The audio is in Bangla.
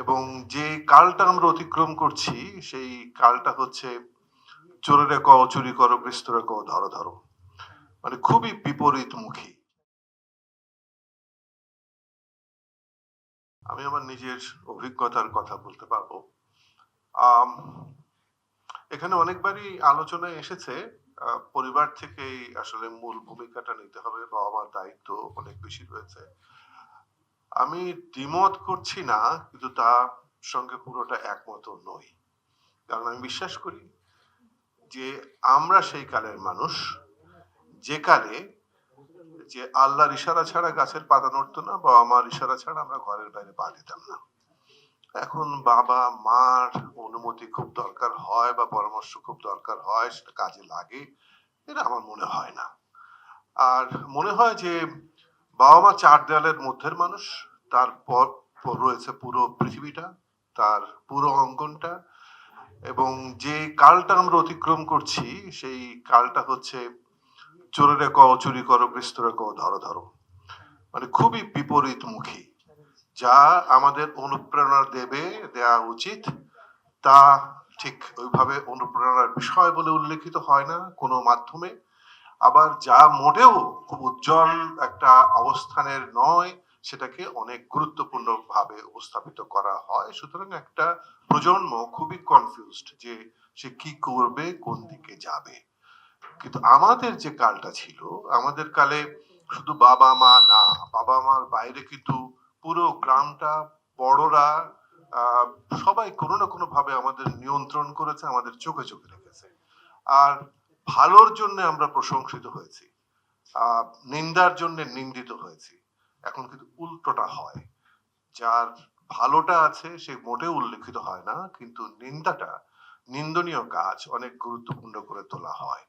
এবং যে কালটা আমরা অতিক্রম করছি, সেই কালটা হচ্ছে চোরেরা কও, চুরি করো গ্রস্তরা কও, ধরো ধরো। মানে খুবই বিপরীতমুখী। আমি আমার নিজের অভিজ্ঞতার কথা বলতে পারব। এখানে অনেকবারই আলোচনায় এসেছে পরিবার থেকেই আসলে মূল ভূমিকাটা নিতে হবে বাবা মার দায়িত্ব অনেক বেশি রয়েছে। আমি দ্বিমত করছি না, কিন্তু তার সঙ্গে পুরোটা একমত নই। কারণ আমি বিশ্বাস করি যে আমরা সেই কালের মানুষ, যে কালে যে আল্লাহর ইশারা ছাড়া গাছের পাতা নড়তো না বাবা মার ইশারা ছাড়া আমরা ঘরের বাইরে পা দিতাম না। এখন বাবা, মার অনুমতি খুব দরকার হয়, বা পরামর্শ খুব দরকার হয়, সেটা কাজে লাগে, এটা আমার মনে হয় না। আর মনে হয় যে বাবা মা চার দেওয়ালের মধ্যের মানুষ, তারপর পর রয়েছে পুরো পৃথিবীটা, তার পুরো অঙ্গনটা, এবং যে কালটা আমরা অতিক্রম করছি, সেই কালটা হচ্ছে চোরেরা কও, চুরি করো গ্রস্তরা কও, ধরো ধরো। মানে খুবই বিপরীতমুখী। যা আমাদের অনুপ্রেরণা দেবে, দেয়া উচিত, তা ঠিক ওইভাবে অনুপ্রেরণার বিষয় বলে উল্লেখিত হয় না কোনো মাধ্যমে। আবার যা মোটেও খুব উজ্জ্বল একটা অবস্থানের নয়, সেটাকে অনেক গুরুত্বপূর্ণ ভাবে উপস্থাপিত করা হয়। সুতরাং একটা প্রজন্ম খুবই কনফিউজড যে সে কি করবে, কোন দিকে যাবে। কিন্তু আমাদের যে কালটা ছিল, আমাদের কালে শুধু বাবা, মা না, বাবা, মার বাইরে কিন্তু পুরো গ্রামটা, বড়রা সবাই কোনো না কোনো ভাবে আমাদের নিয়ন্ত্রণ করেছে, আমাদের চোখে চোখে রেখেছে। আর ভালোর জন্য আমরা প্রশংসিত হয়েছি নিন্দার জন্য নিন্দিত হয়েছি। এখন কিন্তু উল্টোটা হয়। যার ভালোটা আছে, সে মোটেও উল্লেখিত হয় না, কিন্তু নিন্দাটা, নিন্দনীয় কাজ অনেক গুরুত্বপূর্ণ করে তোলা হয়।